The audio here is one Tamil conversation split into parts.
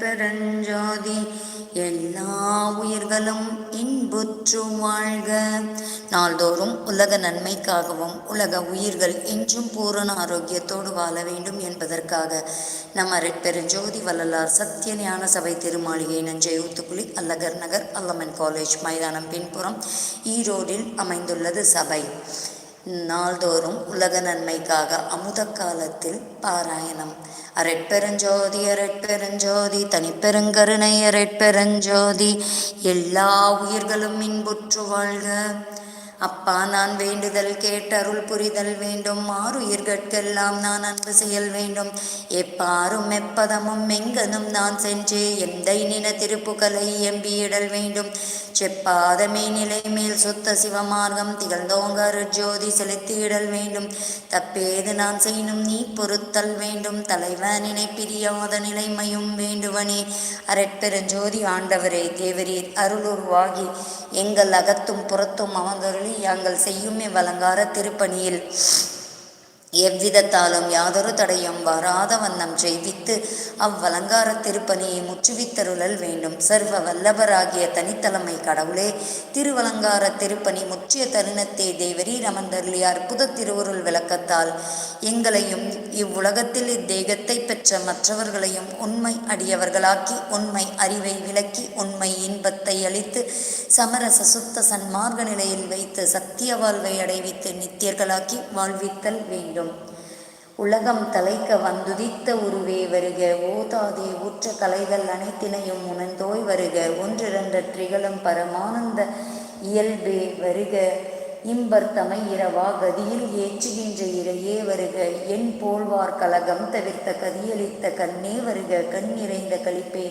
பெருஞ்சோதி எல்லா உயிர்களும் இன்புற்று வாழ்க. நாள்தோறும் உலக நன்மைக்காகவும் உலக உயிர்கள் என்றும் பூரண ஆரோக்கியத்தோடு வாழ வேண்டும் என்பதற்காக நம் பெருஞ்சோதி வள்ளலார் சத்திய ஞான சபை திருமாளிகை நஞ்சை ஊத்துக்குழி அல்லகர் நகர் அல்லமன் காலேஜ் மைதானம் பின்புறம் ஈரோடில் அமைந்துள்ளது சபை. நாள்தோறும் உலக நன்மைக்காக அமுத காலத்தில் பாராயணம். அரட்பெருஞ்சோதி அரட்பெருஞ்சோதி தனிப்பெருங்கருணை அரட்பெருஞ்சோதி எல்லா உயிர்களும் இன்புற்று வாழ்க. அப்பா நான் வேண்டுதல் கேட்டருள் புரிதல் வேண்டும். மாறுயிர்கட்கெல்லாம் நான் அன்பு செயல் வேண்டும். எப்பாரும் எப்பதமும் எங்கனும் நான் சென்றே எந்தை நின திருப்புகலை எம்பியிடல் வேண்டும். செப்பாதமே நிலை மேல் சுத்த சிவமார்க்கம் திகழ்ந்தோங்க ஜோதி செலுத்தியிடல் வேண்டும். தப்பேது நான் செய்யணும் நீ பொறுத்தல் வேண்டும். தலைவனினை பிரியாத நிலைமையும் வேண்டுவனே. அரட்பெருஞ்சோதி ஆண்டவரே தேவரீர் அருளுருவாகி. எங்கள் அகத்தும் புறத்தும் அமர்ந்தருளி நாங்கள் செய்யுமே வலங்கார திருப்பணியில். எவ்விதத்தாலும் யாதொரு தடையும் வராத வண்ணம் செய்வித்து அவ்வலங்கார திருப்பணியை முற்றுவித்தருளல் வேண்டும். சர்வ வல்லபராகிய தனித்தலைமை கடவுளே திருவலங்கார திருப்பணி முற்றிய தருணத்தை தேவரி ரமந்தர்லி அற்புத திருவுருள் விளக்கத்தால் எங்களையும் இவ்வுலகத்தில் இத்தேகத்தை பெற்ற மற்றவர்களையும் உண்மை அடியவர்களாக்கி உண்மை அறிவை விளக்கி உண்மை இன்பத்தை அளித்து சமரச சுத்த சன்மார்க்க நிலையில் வைத்து சத்திய வாழ்வை அடைவித்து நித்தியர்களாக்கி வாழ்வித்தல் வேண்டும். உலகம் தலைக்க வந்துதித்த உருவே வருக ஓதாதே ஊற்ற கலைகள் அனைத்தினையும் உணர்ந்தோய் வருக ஒன்றிரண்டற்றிகளும் பரமானந்த இயல்பே வருக. இம்பர் தமை இரவா கதியில் ஏற்றுகின்ற இறையே வருக என் போல்வார் கலகம் தவிர்த்த கதியளித்த கண்ணே வருக கண் நிறைந்த கழிப்பே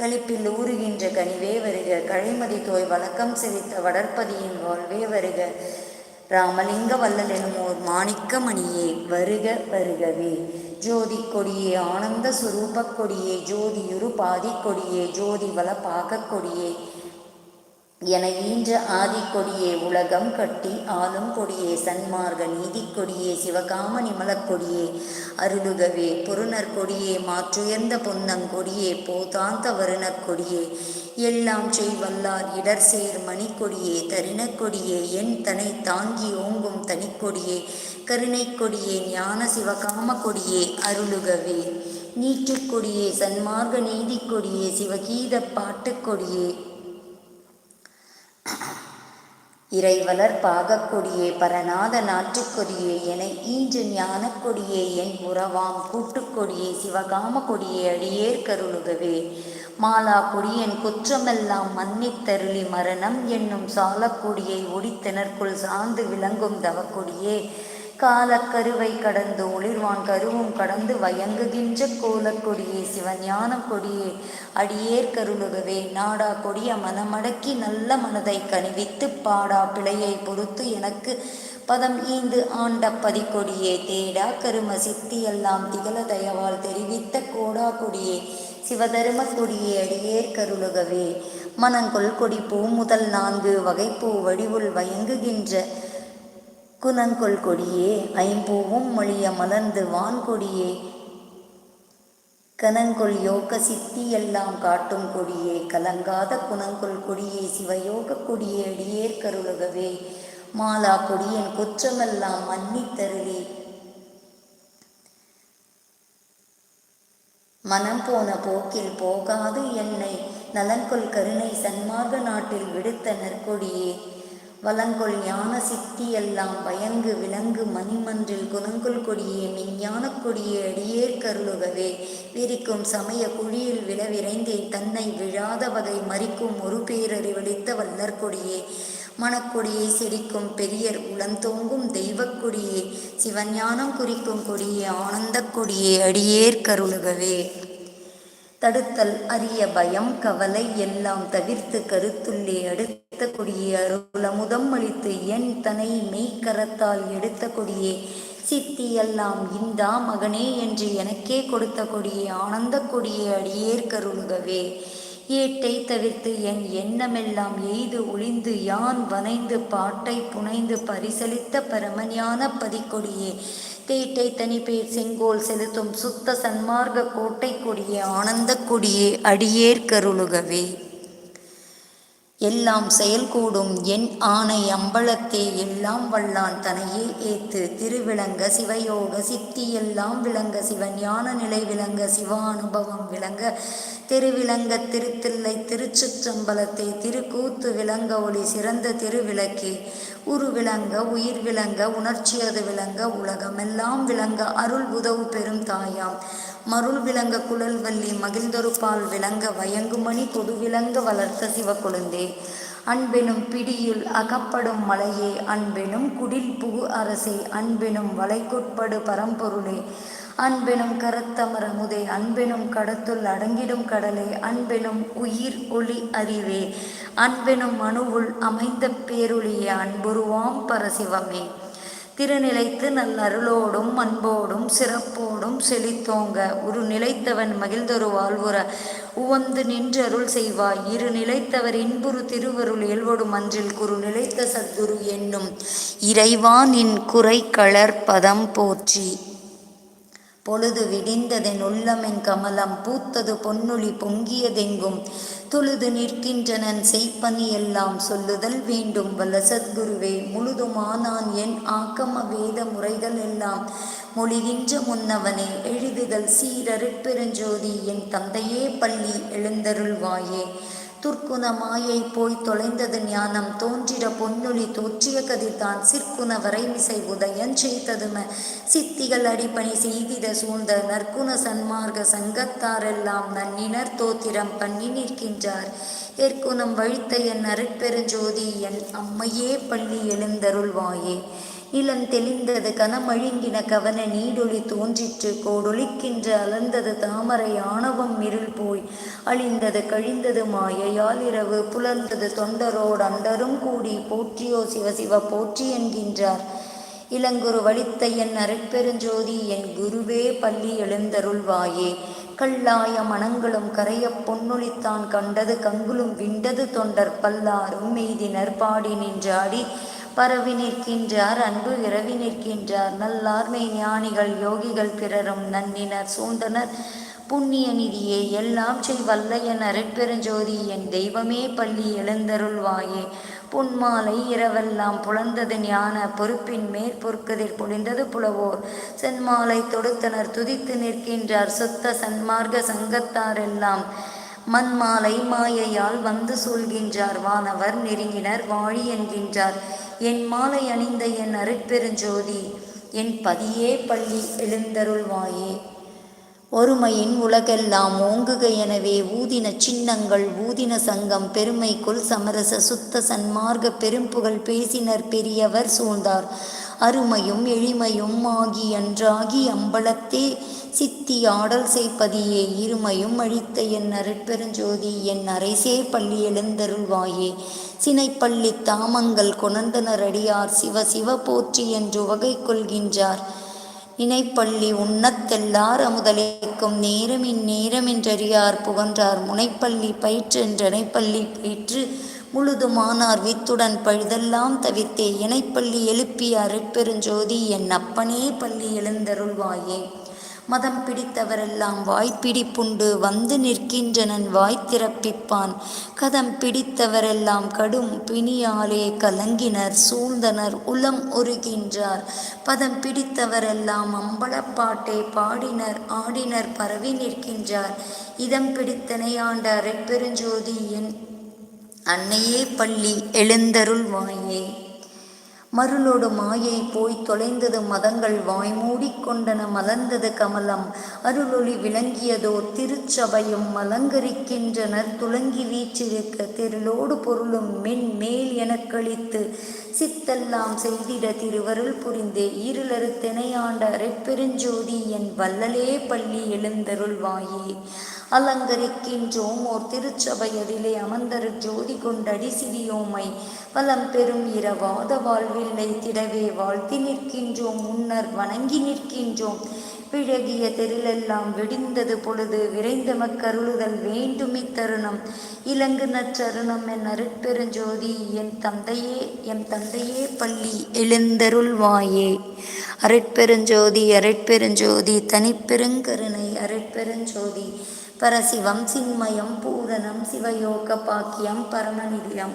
கழிப்பில் ஊறுகின்ற கனிவே வருக கழைமதி தோய் வழக்கம் செலுத்த வளர்ப்பதியின் வாழ்வே வருக. ராமலிங்க வல்லல் எனும் ஓர் மாணிக்கமணியே வருக வருகவே. ஜோதி கொடியே ஆனந்த சுரூப கொடியே ஜோதியுரு பாதி கொடியே ஜோதி வள பாக கொடியே. என ஈன்ற ஆதி கொடியே உலகம் கட்டி ஆளும் கொடியே சன்மார்க நீதி கொடியே சிவகாம நிமலக் கொடியே. அருளுகவே பொருணர் கொடியே மாற்றுயர்ந்த பொன்னங்கொடியே போதாந்த வருணக் கொடியே. எல்லாம் செய்வல்லார் இடர் சேர் மணிக்கொடியே தருணக் கொடியே என் தனை தாங்கி ஓங்கும் தனிக்கொடியே கருணை கொடியே ஞான சிவகாம கொடியே அருளுகவே. நீற்றுக்கொடியே சன்மார்க்க நீதி கொடியே சிவகீத பாட்டுக்கொடியே இறைவலர் பாகக்கொடியே பரநாத நாற்றுக்கொடியே என ஈஞ்சு ஞானக்கொடியே என் உறவாம் கூட்டுக்கொடியே சிவகாம கொடியே அடியேர் கருளுகவே மாலா குற்றமெல்லாம் மன்னித்தருளி மரணம் என்னும் சாலக்கொடியை ஒடித்தனர்க்குள் சார்ந்து விளங்கும் தவக்கொடியே. காலக்கருவை கடந்து ஒளிர்வான் கருவும் கடந்து வயங்குகின்ற கோலக்கொடியே சிவஞான கொடியே. அடியேர் கருளுகவே நாடா கொடிய மனமடக்கி நல்ல மனதை கணிவித்து பாடா பிழையை பொறுத்து எனக்கு பதம் ஈந்து ஆண்ட பதிக்கொடியே. தேடா கரும சித்தியெல்லாம் திகழ தயவால் தெரிவித்த கோடா கொடியே. சிவதரும கொடியே அடியேர் கருளுகவே மனங்கொள் கொடி பூ முதல் நான்கு வகைப்பூ வடிவுள் வயங்குகின்ற குணங்கொள் கொடியே. ஐம்பூவும் மொழிய மலர்ந்து வான்கொடியே கனங்கொள் யோக சித்தி எல்லாம் காட்டும் கொடியே. கலங்காத குணங்கொள் கொடியே சிவயோக கொடியே அடியேர் கருளுகவே மாலா கொடியின் குற்றமெல்லாம் மன்னித் மனம் போன போக்கில் போகாது என்னை நலன்கொள் கருணை சன்மார்க்க நாட்டில் விடுத்த நற்கொடியே. வலங்கொள் ஞான சித்தி எல்லாம் பயங்கு விலங்கு மணிமன்றில் குணங்கொள் கொடியே. மெஞ்ஞான கொடியே அடியேர் கருளுகவே. விரிக்கும் சமய குழியில் விழவிரைந்தேன் தன்னை விழாத வகை மறிக்கும் ஒரு பேரறிவளித்த வல்லற்கொடியே கொடியே. மணக்கொடியை செடிக்கும் பெரியர் உளந்தோங்கும் தெய்வக்கொடியே சிவஞானம் குறிக்கும் கொடியே ஆனந்தக் கொடியே அடியேர் கருளுகவே தடுத்தல் அரிய பயம் கவலை எல்லாம் தவிர்த்து கருத்துள்ளே அடுத்த கொடியே அருளமுதம் அளித்து என் தனை மெய்க்கரத்தால் எடுத்த கொடியே. சித்தி எல்லாம் இந்தா மகனே என்று எனக்கே கொடுத்த கொடியே ஆனந்த கொடியே அடியேற்கருள்கவே ஏட்டை தவிர்த்து என் எண்ணமெல்லாம் எய்து ஒளிந்து யான் வனைந்து பாட்டை புனைந்து பரிசளித்த பரமஞான பதிக்கொடியே. தேட்டை தனிப்பேர் செங்கோல் செலுத்தும் சுத்த சன்மார்க்க கோட்டை கொடியே ஆனந்த கொடியே அடியேற்கருளுகவே எல்லாம் செயல்கூடும் என் ஆணை அம்பலத்தே எல்லாம் வல்லான் தனையே ஏத்து. திருவிளங்க சிவயோக சித்தி எல்லாம் விளங்க சிவஞான நிலை விளங்க சிவானுபவம் விளங்க. திருவிளங்க திருத்தில்லை திருச்சிற்றம்பலத்தை திருக்கூத்து விளங்க ஒளி சிறந்த திருவிளக்கே. உரு விளங்க உயிர் விளங்க உணர்ச்சி அது விளங்க உலகமெல்லாம் விளங்க அருள் உதவு பெரும் தாயாம். மருள் விளங்க குழல்வல்லி மகிழ்ந்தொரு பால் விளங்க வயங்குமணி கொடு விளங்க வளர்த்த சிவக்குழந்தே. அன்பெனும் பிடியுள் அகப்படும் மலையே அன்பெனும் குடில் புகு அரசே அன்பெனும் வளைக்குட்படு பரம்பொருளே. அன்பெனும் கரத்தமரமுதே அன்பெனும் கடத்துள் அடங்கிடும் கடலே அன்பெனும் உயிர் ஒளி அறிவே. அன்பெனும் அணுவுள் அமைந்த பேருளியே அன்புருவாம் பரசிவமே. திருநிலைத்து நல்லருளோடும் அன்போடும் சிறப்போடும் செழித்தோங்க. உரு நிலைத்தவன் மகிழ்ந்தொரு வாழ்வுற உவந்து நின்றருள் செய்வாய். இரு நிலைத்தவர் இன்புறு திருவருள் எல்வடும் அன்றில் குரு நிலைத்த சத்குரு என்னும் இறைவான் இறைவானின் குறை கலர் பதம் போற்றி. பொழுது விடிந்ததென் உள்ளமென் கமலம் பூத்தது பொன்னொழி பொங்கியதெங்கும். தொழுது நிற்கின்றனன் செய்ப்பனி எல்லாம் சொல்லுதல் வேண்டும். வல்ல சத்குருவே முழுதுமானான் என் ஆக்கம வேத முறைகள் எல்லாம். மொழிகின்ற முன்னவனே எழுதுதல் சீரருட்பெருஞ்சோதி என் தந்தையே பள்ளி எழுந்தருள்வாயே. துர்க்குண மாயை போய் தொலைந்தது ஞானம். தோன்றிட பொன்னொழி தோற்றிய கதிர்தான். சிற்குண வரைமிசை உதயன் செய்ததும. சித்திகள் அடிப்பணி செய்திட சூழ்ந்த நற்குண சன்மார்க்க சங்கத்தாரெல்லாம் நன்னினர் தோத்திரம் பண்ணி நிற்கின்றார். ஏற்குணம் வழித்த என் அருட்பெருஞ்சோதி என் அம்மையே பள்ளி எழுந்தருள்வாயே. தெளிந்தது கனமழுங்கின கவன நீடொளி தோன்றிற்று. கோடொழிக்கின்ற அலர்ந்தது தாமரை ஆணவம் இருள் போய். அழிந்தது கழிந்தது மாயையால் இரவு புலர்ந்தது தொண்டரோடு அண்டரும் கூடி. போற்றியோ சிவசிவ போற்றி என்கின்றார். இளங்குரு வலித்த என் அரைப்பெருஞ்சோதி என் குருவே பள்ளி எழுந்தருள்வாயே கல்லாய மனங்களும் கரைய பொன்னொழித்தான் கண்டது கங்குலும் விண்டது தொண்டர் பல்லாரும். மெய்தினர் பாடி நின்றாடி பரவி நிற்கின்றார் அன்பு விரவி நிற்கின்றார். நல்லார்மை ஞானிகள் யோகிகள் பிறரும் நன்னினர். சூழ்ந்தனர் புண்ணிய நிதியே எல்லாம் செய் வல்லையன் அருட்பெருஞ்சோதி என் தெய்வமே பள்ளி எழுந்தருள்வாயே. புன்மாலை இரவெல்லாம் புலந்தது ஞான பொறுப்பின் மேற்பொற்கதில் பொழிந்தது புலவோர். சென்மாலை தொடுத்தனர் துதித்து நிற்கின்றார். சொத்த சன்மார்க்க சங்கத்தாரெல்லாம் மண்மாலை மாயையால் வந்து சொல்கின்றார் வானவர் நெருங்கினர் வாழி என்கின்றார். என் மாலை அணிந்த என் அருட்பெருஞ்சோதி என் பதியே பள்ளி எழுந்தருள்வாயே. ஒருமையின் உலகெல்லாம் ஓங்குக எனவே ஊதின சின்னங்கள் ஊதின சங்கம் பெருமைக்குள் சமரச சுத்த சன்மார்க்க பெரும்புகழ் பேசினர் பெரியவர் சூழ்ந்தார். அருமையும் எளிமையும் ஆகி அன்றாகி அம்பலத்தே சித்தி ஆடல் செய்ப்பதியே இருமையும் அழித்த என் அருட்பெருஞ்சோதி என் அரைசே பள்ளி எழுந்தருள்வாயே. சினைப்பள்ளி தாமங்கள் கொணர்ந்தனர் அடியார். சிவ சிவ போற்றி என்று வகை கொள்கின்றார். இணைப்பள்ளி உண்ணத்தெல்லார் அமுதலைக்கும் நேரமின் நேரமென்றறியார் புகன்றார். முனைப்பள்ளி பயிற்றென்றனைப்பள்ளி பயிற்று முழுதுமானார். வித்துடன் பழுதெல்லாம் தவிர்த்தே இணைப்பள்ளி எழுப்பிய அருட்பெருஞ்சோதி என் அப்பனே பள்ளி எழுந்தருள்வாயே. மதம் பிடித்தவரெல்லாம் வாய்ப்பிடிப்புண்டு வந்து நிற்கின்றனன் வாய் திறப்பிப்பான். கதம் பிடித்தவரெல்லாம் கடும் பிணியாலே கலங்கினர் சூழ்ந்தனர் உளம் உருகின்றார். பதம் பிடித்தவரெல்லாம் அம்பலப்பாட்டை பாடினர் ஆடினர் பரவி நிற்கின்றார். இதம் பிடித்தனையாண்ட அரைப்பெருஞ்சோதி என் அன்னையே பள்ளி எழுந்தருள் வாயே மருளோடு மாயை போய் தொலைந்தது மதங்கள் வாய்மூடிக்கொண்டன மலர்ந்தது கமலம். அருளொளி விளங்கியதோ திருச்சபையும் மலங்கரிக்கின்றனர் துளங்கி வீச்சிருக்க திருளோடு பொருளும் மென் மேல் எனக்களித்து சித்தெல்லாம் செய்திட திருவருள் புரிந்தே இருளறு திணையாண்ட அரைப்பெருஞ்சோதி என் வல்லலே பள்ளி எழுந்தருள் வாயே. அலங்கரிக்கின்றோம் ஓர் திருச்சபையதிலே அமர்ந்தரு ஜோதி கொண்டடி சிறியோமை வலம் பெரும் இரவாத வாழ்வில்லை திடவே வாழ்த்தி நிற்கின்றோம் முன்னர் வணங்கி நிற்கின்றோம். பிழகிய தெருளெல்லாம் வெடிந்தது பொழுது விரைந்த மக்கருளுதல் வேண்டுமி தருணம். இலங்கு நற்றருணம் என் அருட்பெருஞ்சோதி என் தந்தையே என் தந்தையே பள்ளி எழுந்தருள்வாயே அருட்பெருஞ்சோதி அருட்பெருஞ்சோதி தனிப்பெருங்கருணை அருட்பெருஞ்சோதி பரசிவம் சின்மயம் பூரணம் சிவயோக பாக்கியம் பரமநிதியம்.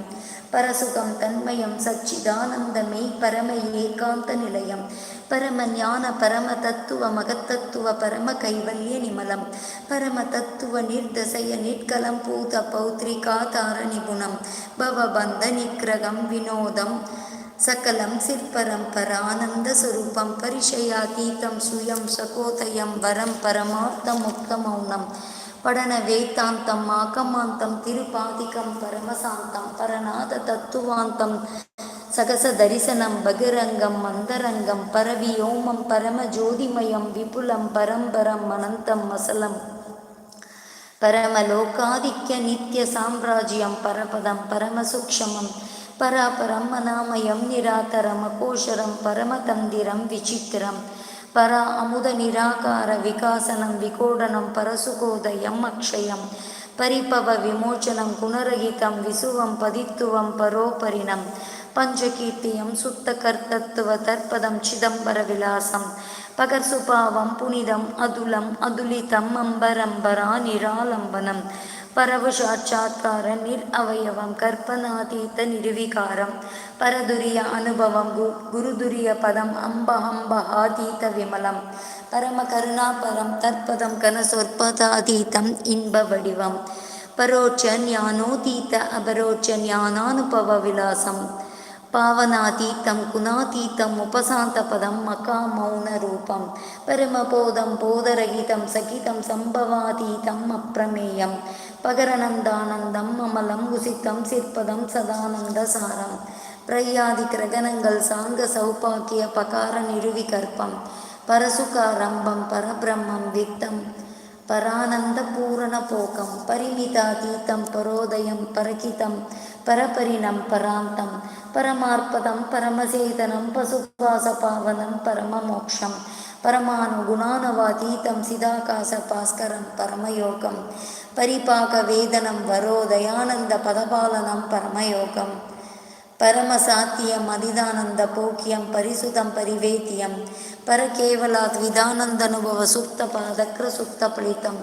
பரசுகம் தன்மயம் சச்சிதானந்தமே பரம ஏகாந்த நிலையம். பரம ஞான பரம தத்துவ மகத்தத்துவ பரம கைவல்ய நிமலம். பரம தத்துவ நிர்தசய நிற்கலம் பூத பௌத்ரிகா தார நிபுணம். பவபந்த நிக்ரகம் வினோதம் சகலம் சிற்பரம் பரானந்த சுரூபம். பரிஷயாதீதம் சுயம் சகோதயம் வரம் பரமார்த்த முக்த மௌனம். படன வேதாந்தம் ஆகமாந்தம் திருப்பாதிகம் பரமசாந்தம் பரநாத தத்துவாந்தம் சகச தரிசனம் பகிரங்கம் மந்தரங்கம் பரவி ஓமம் பரம ஜோதிமயம் விபுலம் பரம்பரம் அனந்தம் மசலம் பரமலோகாதிக்க நித்திய சாம்ராஜ்யம் பரபதம் பரமசூக்ஷமம் பராபரம் அநாமயம் நிராதரம் அகோஷரம் பரமதந்திரம் விசித்திரம். பர அமுத நிராகார விகாசனம் விகோடனம் பரசுகோதயம் அக்ஷயம் பரிபவ விமோச்சனம் குணரகிதம் விசுவம் பதித்துவம் பரோபரிணம் பஞ்சகீர்த்தியம் சுத்த கர்த்தத்துவ தற்பதம் சிதம்பர விலாசம் பகர்சுபாவம் புனிதம் அதுலம் அதுலிதம் அம்பரம்பரா நிராலம்பனம் பரவு நிர் அவயவம் கற்பனாதீத்த நிருவிகாரம் பரதுரிய அனுபவம் கு குருதுரிய பதம் அம்பஹம்பஹாதீத விமலம். பரம கருணாபரம் தற்பதம் கனசொற்பதாதீதம் இன்ப வடிவம். பரோட்ச ஞானோதீத்த அபரோட்ச ஞானானுபவ விலாசம். பாவனாதீத்தம் குணாதீத்தம் உபசாந்த பதம் மகா மௌன ரூபம் பரமபோதம் போதரகிதம் சகிதம் சம்பவாதீதம் அப்பிரமேயம் பகரநந்தானந்தம் அமலம் உசித்தம் சிற்பதம் சதானந்த சாரம் பிரயாதி கிரகணங்கள் சாங்க சௌபாக்கிய பகார நிறுவிகற்பம் பரசுகாரம்பம் பரபிரம்மம் வித்தம் பரானந்த பூரண போக்கம் பரிமிதாதீத்தம் பரோதயம் பரகிதம் பரபரிணம் பராந்தம் பரமார்ப்பதம் பரமசேதனம் பசுபாச பாவனம் பரமமோக்ஷம் பரமானுகுணானவாதீதம் சிதாகாச பாஸ்கரம் பரமயோகம் பரிபாக வேதனம் வரோதயானந்த பதபாலனம் பரமயோகம் பரமசாத்தியம் அதிதானந்த போக்கியம் பரிசுதம் பரிவேத்தியம் பரகேவலாத் விதானந்தனுபவ சுத்த பாதக்ர சுத்த பலிதம்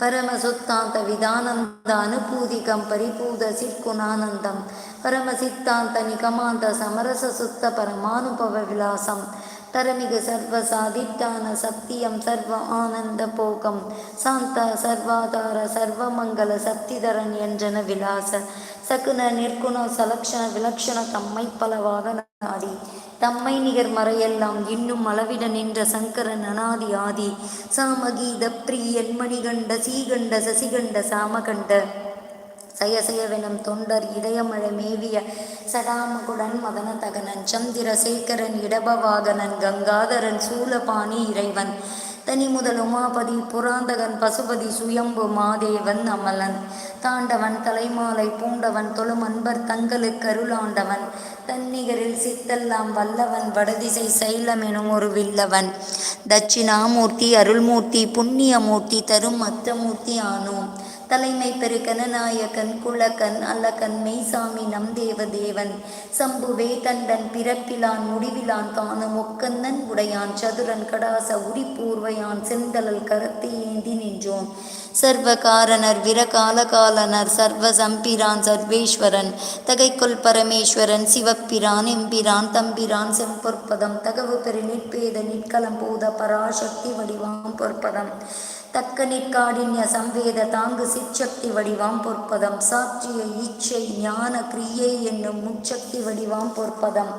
பரமசுத்தாந்த விதானந்த அனுபூதிகம் பரிபூத சிற்குணானந்தம் பரமசித்தாந்த நிகமாந்த சமரச சுத்த பரமானுபவ விலாசம் தரமிகு சர்வ சாதித்தான சத்தியம் சர்வ ஆனந்த போகம். சாந்த சர்வாதார சர்வமங்கல சக்திதரன் என்றன விலாச சகுன நிற்குண சலக்ஷண விலக்ஷண தம்மை பலவாக நாடி. தம்மை நிகர் மறையெல்லாம் இன்னும் அளவிட நின்ற சங்கரன் அனாதி ஆதி. சாமகீத தப்ரி எண்மணிகண்ட சீகண்ட சசிகண்ட சாமகண்ட சயசயவெனும் தொண்டர் இதயமழை மேவிய சடாமகுடன் மதன தகனன் சந்திரசேகரன் இடபவாகனன் கங்காதரன் சூலபாணி இறைவன் தனி முதல் உமாபதி புராந்தகன் பசுபதி சுயம்பு மாதேவன் அமலன் தாண்டவன் தலைமாலை பூண்டவன் தொழும் அன்பர் தங்களுக்கு அருளாண்டவன் தன்னிகரில் சித்தெல்லாம் வல்லவன் வடதிசை சைலம் எனும் ஒரு வில்லவன் தட்சிணாமூர்த்தி அருள்மூர்த்தி புண்ணியமூர்த்தி தரும் அத்தமூர்த்தி ஆனோம். தலைமை பெருகன நாயகன் குலகன் அல்லகன் மெய்சாமி நம் தேவதேவன். சம்புவே தண்டன் பிறப்பிலான் முடிவிலான் காணும் ஒக்கந்தன் உடையான் சதுரன் கடாச உரிப்பூர்வையான் செந்தலல் கரத்தை ஏந்தி நின்றோம். சர்வ காரணர் விரகாலகாலனர் சர்வ சம்பிரான் சர்வேஸ்வரன். தகைக்குள் பரமேஸ்வரன் சிவப்பிரான் எம்பிரான் தம்பிரான் செம்பொற்பதம். தகவு பெரு நிற்பேத நிற்கலம் பூத பராசக்தி வடிவாம் பொற்பதம். தக்க நிற்காடின்ய சம்வேத தாங்கு சிற்சக்தி வடிவாம் பொற்பதம். சாற்றிய ஈச்சை ஞான கிரியை என்னும் முச்சக்தி வடிவாம் பொற்பதம்.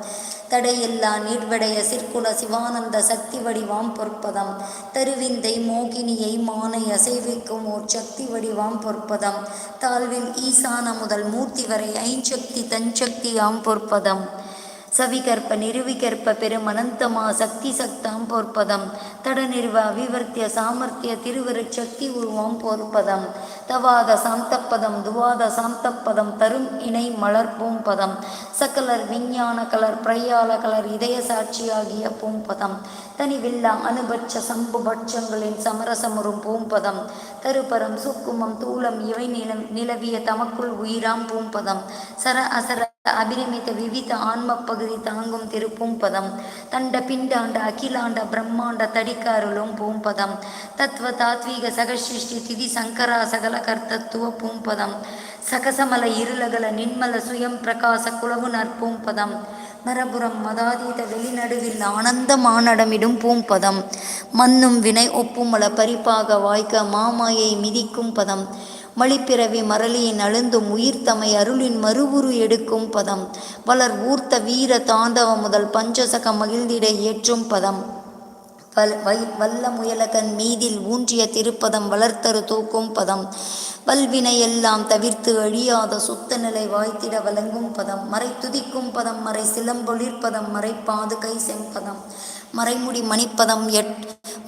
தடையில்லா நீர்வடைய சிற்குல சிவானந்த சக்தி வடிவாம் பொற்பதம். தருவிந்தை மோகினியை மானை அசைவிக்கும் ஓர் சக்தி வடிவாம் பொற்பதம். தாழ்வில் ஈசான முதல் மூர்த்தி வரை ஐஞ்சக்தி தஞ்சக்தியாம் பொற்பதம். சவிகற்ப நிருவிகற்ப பெருமனந்தமா சக்தி சக்தாம் போர்ப்பதம் தடநிர்வ அவிவர்த்திய சாமர்த்திய திருவரு சக்தி உருவம் போர்ப்பதம் தவாத சாந்தப்பதம் துவாத சாந்தப்பதம் தரும் இணை மலர் பூம்பதம். சகலர் விஞ்ஞான கலர் பிரயால கலர் இதய சாட்சியாகிய பூம்பதம். தனிவில்லா அனுபட்ச சம்பு பட்சங்களின் சமரசமுறும் பூம்பதம். தருபரம் சுக்குமம் தூளம் இவை நிலம் நிலவிய தமக்குள் உயிராம் பூம்பதம். சர அசர அபிரமித்த விவித ஆன்ம பகுதி தாங்கும் திருப்பூம்பதம். தண்ட பிண்டாண்ட அகிலாண்ட பிரம்மாண்ட தடிக்காருளும் பூம்பதம். தத்துவ தாத்வீக சகசிருஷ்டி திதி சங்கரா சகல கர்த்தத்துவ பூம்பதம். சகசமல இருளகல நின்மல சுயம் பிரகாச குலவு நற்பூம்பதம் மரபுரம் மதாதீத வெளிநடுவில் ஆனந்த மானடமிடும் பூம்பதம். மன்னும் வினை ஒப்புமல பரிப்பாக வாய்க்க மாமாயை மிதிக்கும் பதம். மழிப்பிறவி மரளியின் அழுந்தும் உயிர்த்தமை அருளின் மறுவுரு எடுக்கும் பதம். வளர் ஊர்த்த வீர தாண்டவ முதல் பஞ்சசக மகிழ்ந்திட ஏற்றும் பதம். வல் வை வல்ல முயலகன் மீதில் ஊன்றிய திருப்பதம் வளர்த்தரு தூக்கும் பதம். வல்வினை எல்லாம் தவிர்த்து அழியாத சுத்த நிலை வாய்த்திட வழங்கும் பதம். மறை துதிக்கும் பதம் மறை சிலம்பொழிற்பதம் மறை பாதுகை செம்பதம் மறைமுடி மணிப்பதம் எட்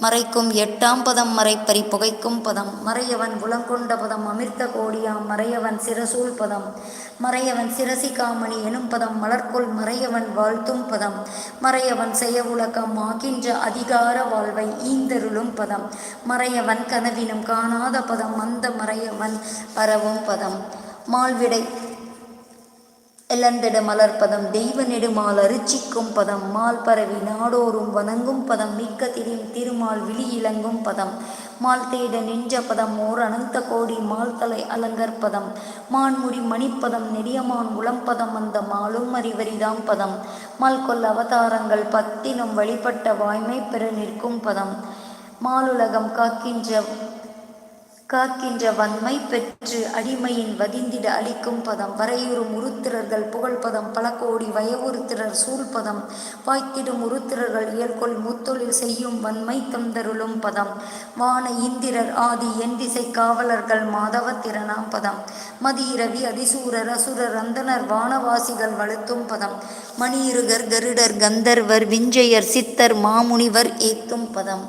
மறைக்கும் எட்டாம் பதம் மறைப்பறி புகைக்கும் பதம். மறையவன் புலங்கொண்ட பதம் அமிர்த கோடியாம் மறையவன் சிரசூல் பதம். மறையவன் சிரசிகாமணி எனும் பதம் மலர்கொள் மறையவன் வாழ்த்தும் பதம். மறையவன் செயவுலகம் ஆகின்ற அதிகார வாழ்வை ஈந்தருளும் பதம். மறையவன் கனவினும் காணாத பதம் அந்த மறையவன் பரவும் பதம். மால்விடை இளந்திட மலர்பதம் தெய்வ நெடுமால் அரிச்சிக்கும் பதம். மால் பரவி நாடோறும் வணங்கும் பதம். மிக்க திரியும் திருமால் விழி இளங்கும் பதம். மால் தேட நின்ற பதம். ஓர் அனந்த கோடி மால் தலை அலங்கர் பதம். மான்முடி மணிப்பதம். நெடியமான் உளம்பதம் அந்த மாலும் அறிவரிதாம் பதம். மால்கொல் அவதாரங்கள் பத்தினும் வழிபட்ட வாய்மை பெற நிற்கும் பதம். மாலுலகம் காக்கின்ற காக்கின்ற வன்மை பெற்று அடிமையின் வதிந்திட அளிக்கும் பதம் வரையுறும் உருத்திரர்கள் புகழ்பதம் பல கோடி வயவுறுத்திரர் சூழ்பதம் வாய்த்திடும் உருத்திரர்கள் இயற்கொள் முத்தொழில் செய்யும் வன்மை தந்தருளும் பதம் வான இந்திரர் ஆதி என் திசை காவலர்கள் மாதவ திறனாம் பதம் மதியிரவி அதிசூரர் அசுரர் அந்தனர் வானவாசிகள் வலுத்தும் பதம் மணியிருகர் கருடர் கந்தர்வர் விஞ்சையர் சித்தர் மாமுனிவர் ஏத்தும் பதம்.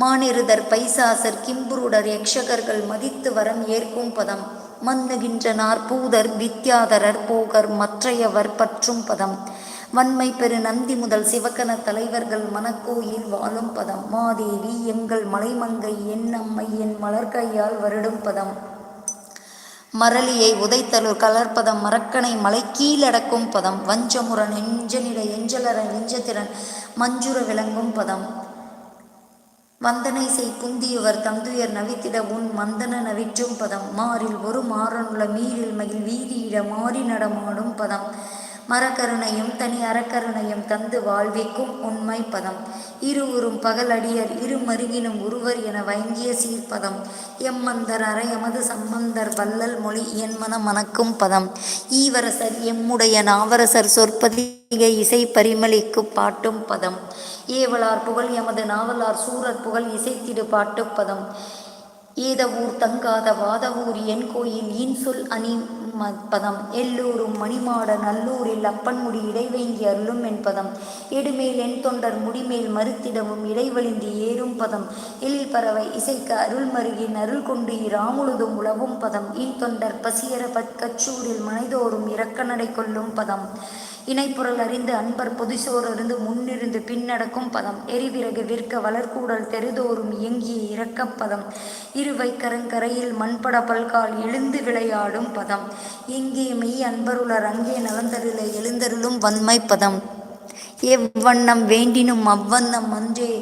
மானிருதர் பைசாசர் கிம்புருடர் யக்ஷகர்கள் மதித்து வரம் ஏற்கும் பதம். மன்னுகின்றனார் பூதர் வித்யாதரர் போகர் மற்றையவர் பற்றும் பதம். வன்மை பெரு நந்தி முதல் சிவக்கன தலைவர்கள் மனக்கோயில் வாழும் பதம். மாதேவி எங்கள் மலைமங்கை என் அம்மை என் மலர்கையால் வருடும் பதம். மரளியை உதைத்தலு கலர்பதம். மரக்கனை மலை கீழடக்கும் பதம். வஞ்சமுரன் நெஞ்சனிட எஞ்சலர நெஞ்சத்திறன் மஞ்சுர விளங்கும் பதம். வந்தனை செய் புந்தியவர் தந்துயர் நவித்திட உன் மந்தன நவிற்றும் பதம். மாறில் ஒரு மாறனுள்ள மீறில் மகிழ் வீதியிட மாறி நடமாடும் பதம். மரக்கருணையும் தனி அறக்கருணையும் தந்து வாழ்விக்கும் உண்மை பதம். இருவுறும் பகலடியர் இரு மருகினும் ஒருவர் என வயங்கிய சீர்பதம் எம்மந்தர் அற எமது சம்பந்தர் வல்லல் மொழி என் மனம் மணக்கும் பதம். ஈவரசர் எம்முடைய நாவரசர் சொற்பதிகை இசை பரிமளிக்கு பாட்டும் பதம். ஏவலார் புகழ் எமது நாவலார் சூரர் புகழ் இசைத்திடு பாட்டுப் பதம். ஏதவூர் தங்காத வாதவூர் என் கோயில் இன்சொல் அணி பதம். எல்லோரும் மணிமாட நல்லூரில் அப்பன்முடி இடைவேங்கி அருளும் என்பதம் எடுமேல் என் தொண்டர் முடிமேல் மறுத்திடவும் இடைவழிந்து ஏறும் பதம். எழில் பறவை இசைக்க அருள் மருகின் அருள் கொண்டு இராமுழுதும் உழவும் பதம். இன் தொண்டர் பசியர பற்கச்சூரில் மனைதோறும் இறக்க நடை கொள்ளும் பதம். இணைப்பொருள் அறிந்து அன்பர் பொதுசோர் அருந்து முன்னிருந்து பின்னடக்கும் பதம். எரிவிறகு விற்க வளர்கூடல் தெருதோறும் இயங்கிய இரக்கப்பதம் இருவை கரங்கரையில் மண்பட பல்கால் எழுந்து விளையாடும் பதம். எங்கே மெய் அன்பருளர் அங்கே நலந்தருளை எழுந்தருளும் வன்மை பதம். எவ்வண்ணம் வேண்டினும் அவ்வண்ணம் அன்றே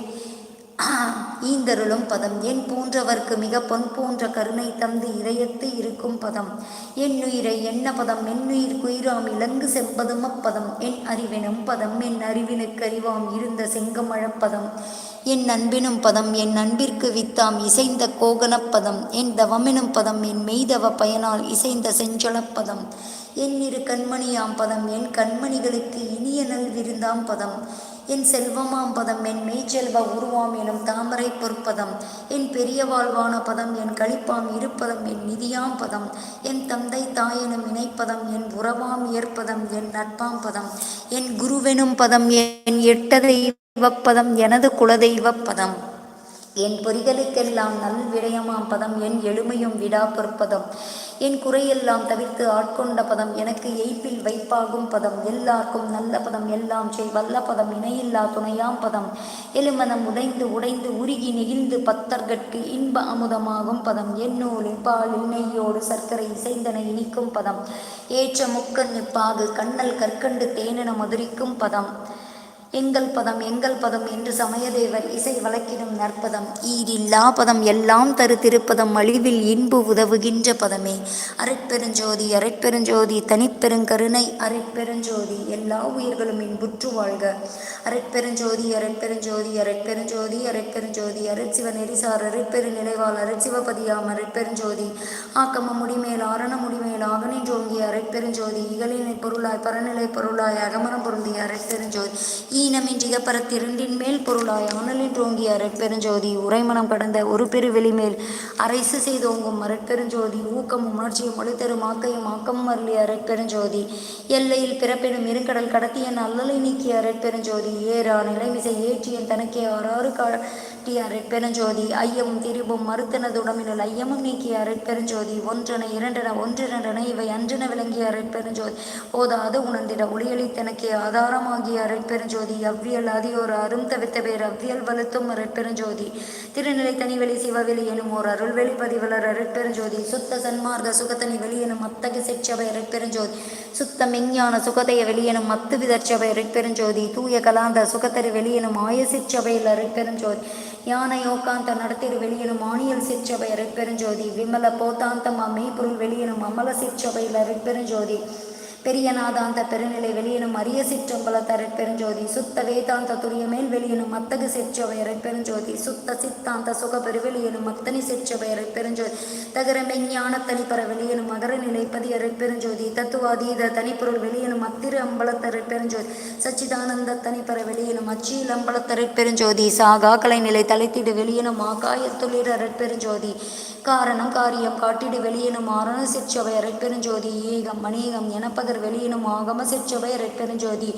ஈந்தருளும் பதம். என் போன்றவர்க்கு மிக பொன் போன்ற கருணை தந்து இதயத்து இருக்கும் பதம். என் உயிரை என்ன பதம்? என்னுயிர் குயிராம் இலங்கு செம்பதும் அப்பதம். என் அறிவினும் பதம் என் அறிவினுக்கு அறிவாம் இருந்த செங்கமழப்பதம் என் அன்பினும் பதம் என் அன்பிற்கு வித்தாம் இசைந்த கோகனப்பதம் என் தவமெனும் பதம் என் மெய்தவ பயனால் இசைந்த செஞ்சொலப்பதம் என் இரு கண்மணியாம் பதம் என் கண்மணிகளுக்கு இனிய நல் விருந்தாம் பதம். என் செல்வமாம் பதம் என் மெய்ச்செல்வ உருவாம் எனும் தாமரை பொற்பதம். என் பெரிய வாழ்வான பதம் என் களிப்பாம் இருப்பதம் என் நிதியாம் பதம். என் தந்தை தாயெனும் இணைப்பதம் என் உறவாம் ஏற்பதம் என் நட்பாம் பதம். என் குருவெனும் பதம் என் எட்டதை இவப்பதம் எனது குலதெய்வப்பதம் பதம். என் பொறிகளுக்கெல்லாம் நல் விடயமாம் பதம் என் எளிமையும் விடா பொற்பதம். என் குறையெல்லாம் தவிர்த்து ஆட்கொண்ட பதம் எனக்கு எய்ப்பில் வைப்பாகும் பதம். எல்லாருக்கும் நல்ல பதம் எல்லாம் செய். வல்ல பதம் இணையில்லா துணையாம் பதம். எலுமனம் உடைந்து உடைந்து உருகி நெகிழ்ந்து பத்தர்கட்கு இன்ப அமுதமாகும் பதம். எண்ணூல் பாலில் இன்னையோடு சர்க்கரை இசைந்தன இனிக்கும் பதம். ஏற்ற முக்கண்ணு பாகு கண்ணல் கற்கண்டு தேனென மதுரிக்கும் பதம். எங்கள் பதம் எங்கள் பதம் என்று சமயதேவர் இசை வழக்கிடும் நற்பதம். ஈரில்லா பதம் எல்லாம் தரு திருப்பதம் அழிவில் இன்பு உதவுகின்ற பதமே. அரைப்பெருஞ்சோதி அரைப்பெருஞ்சோதி தனிப்பெருங்கருணை அரைப்பெருஞ்சோதி எல்லா உயிர்களும் இன்புற்று வாழ்க. அரைப்பெருஞ்சோதி அரைப்பெருஞ்சோதி அரைப்பெருஞ்சோதி அரைப்பெருஞ்சோதி அரைச்சிவ நெறிசார் அரைப்பெரு நிலைவாள் அரைச்சிவபதியாம் அரைப்பெருஞ்சோதி ஆக்கம முடிமேல் ஆரண முடிமேல் ஆகனின்றோங்கி அரைப்பெருஞ்சோதி இகலினை பொருளாய் பரநிலை பொருளாய் அகமரம் பொருந்திய அரைப்பெருஞ்சோதி ஈனமின்றிக பரத்திரண்டின் மேல் பொருளாய் ஆனலின் ரோங்கிய அரட்பெருஞ்சோதி உரைமனம் கடந்த ஒரு பெரு வெளிமேல் அரைசு செய்தோங்கும் அரட்பெருஞ்சோதி ஊக்கமும் உணர்ச்சியும் ஒளித்தரும் ஆக்கையும் ஆக்கமும் அருளிய அரட்பெருஞ்சோதி எல்லையில் பிறப்பெனும் இருங்கடல் கடத்திய அல்லலை நீக்கிய அரட்பெருஞ்சோதி ஏறா நிலைமிசை ஏற்றியன் தனக்கே ஆறாறு காட்டிய அரைப்பெருஞ்சோதி ஐயமும் திரிபும் மறுத்தனது உடம்பினுள் ஐயமும் நீக்கிய அரைப்பெருஞ்சோதி ஒன்றென இரண்டென ஒன்றிரண்டென இவை அன்றென விளங்கிய பெருஞ்சோதி. போதாது உணர்ந்திட ஒளியளித்தனக்கே ஆதாரமாகிய அரைப்பெருஞ்சோதி அவ்வியல் அதியோர் அரும் தவித்த பேர் அவ்வியல் வலுத்தும் அரைப்பெருஞ்சோதி திருநிலை தனிவெளி சிவவெளி எனும் ஓர் அருள்வெளி பதிவலர் அருட்பெருஞ்சோதி சுத்த சன்மார்க்க சுகத்தனி வெளியெனும் அத்தகு சிற்சபை அருட்பெருஞ்சோதி சுத்த மெஞ்ஞான சுகதைய வெளியெனும் மத்து விதற்சபை அருட்பெருஞ்சோதி தூய கலாந்த சுகத்தரு வெளியெனும் ஆய சிற்சபையில் அரைப்பெருஞ்சோதி யானை யோகாந்த நடத்திரு வெளியெனும் ஆணியல் சிற்றவை அரைப்பெருஞ்சோதி விமல போத்தாந்தம் மெய்ப்பொருள் வெளியிலும் அமல சிற்றவையில் அரைப்பெருஞ்சோதி பெரியநாதாந்த பெருநிலை வெளியினும் அரிய சிற்றம்பல பெருஞ்சோதி சுத்த வேதாந்த துரியமேல் வெளியினும் மத்தகு சிற்றவையரை பெருஞ்சோதி சுத்த சித்தாந்த சுக பெருவெளியெனும் மத்தனி சிற்றவையரை பெருஞ்சோதி தகர மெஞ்ஞான தனிப்பர வெளியினும் மகர நிலைப்பதியரை பெருஞ்சோதி தத்துவாதீத தனிப்பொருள் வெளியினும் அத்திரு அம்பலத்தரை பெருஞ்சோதி சச்சிதானந்த தனிப்பற வெளியினும் அச்சியில் அம்பலத்தரை பெருஞ்சோதி சாகா கலைநிலை தலைத்திடு வெளியெனும் ஆகாயத்துளிர் அரட்பெருஞ்சோதி காரணம் காரியம் காட்டிடு வெளியினும் ஆரண சிற்றவை அரைப்பெருஞ்சோதி ஏகம் மணீகம் எனப்பதர் வெளியினும் ஆகம சிற்றவை அரைப்பெருஞ்சோதி.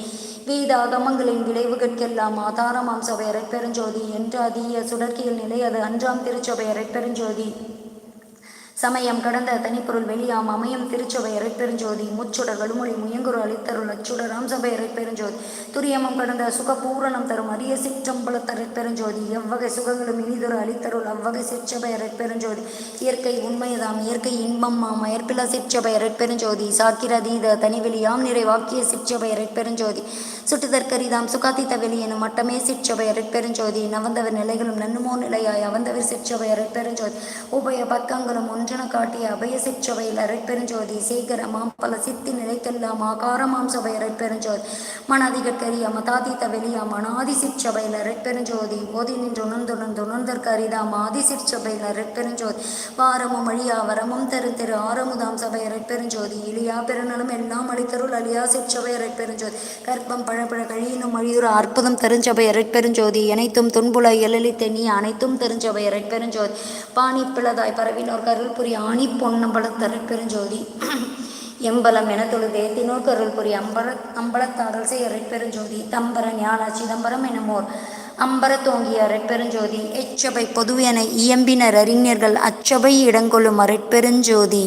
வேத ஆகமங்களின் விளைவுகளுக்கெல்லாம் ஆதாரமாம் சபை அரைப்பெருஞ்சோதி. என்று அதிய சுடர்க்கியல் நிலை அது அன்றாம் திருச்சபை அரைப்பெருஞ்சோதி. சமயம் கடந்த தனிப்பொருள் வெளியாம் அமையும் திருச்சபை பெருஞ்சோதி. முச்சுடர் வலுமொழி முயங்குரு அளித்தருள் ராம்சபை அறை பெருஞ்சோதி. துரியமம் கடந்த சுக பூரணம் தரும் அரிய சிற்றம்பலத்தரை பெருஞ்சோதி. எவ்வகை சுகங்களும் இனிதொரு அளித்தருள் அவ்வகை சிற்றபை பெருஞ்சோதி. இயற்கை உண்மையதாம் இயற்கை இன்பம் மாம் அயற்பில சிற்றபை பெருஞ்சோதி. சாக்கிரதீத தனிவெளியாம் நிறைவாக்கிய சிற்றபை பெருஞ்சோதி. சுட்டுதற்கரிதாம் சுகாதித்த வெளி எனும் மட்டமே சிற்றபை பெருஞ்சோதி. நவந்தவர் நிலைகளும் நன்னுமோ நிலையாய் அவந்தவர் சிற்றபை இறைப்பெருஞ்சோதி உபய பக்கங்களும் ஒன்று காட்டிய அபய சிற்றவையில் அரைப்பெருஞ்சோதி சேகரமாம் பல சித்தி நிலைக்கெல்லாம் ஆகாரமாம் சபை அரைப்பெருஞ்சோதி மனதிகட்கரிய மதாதித்த வெளியாம் அனாதி சிற்சபையில் அரைப்பெருஞ்சோதி ஓதி நின்று உணர்ந்துணர்ந்து உணர்ந்தற்கு அரிதாம் ஆதி சிற்சபையில் அரைப்பெருஞ்சோதி வாரமும் அழியா வரமும் தரு திரு ஆரமுதாம் சபை அரைப்பெருஞ்சோதி இழியா பெருநலும் எல்லாம் அளித்தருள் அழியா சிற்சபை அரைப்பெருஞ்சோதி கற்பம் பழப்பழ கழியினும் அழியுற அற்புதம் தருஞ்சபை அரைப்பெருஞ்சோதி அனைத்தும் துன்புல எழலி தென்னி அனைத்தும் தெரிஞ்சபை அரைப்பெருஞ்சோதி பாணி பிளதாய் பரவினோர் கருள் புரி ஆணி பொன்னம்பல பெருஞ்சோதி. எம்பலம் என தொழுதே தினோர் கருள் புரி அம்பர அம்பலத்தாடல் செய் அரைப்பெருஞ்சோதி தம்பர ஞான சிதம்பரம் எனமோர். அம்பர தோங்கிய அரைப்பெருஞ்சோதி எச்சபை பொதுவென இயம்பினர் அறிஞர்கள் அச்சபை இடங்கொள்ளும் அரைப்பெருஞ்சோதி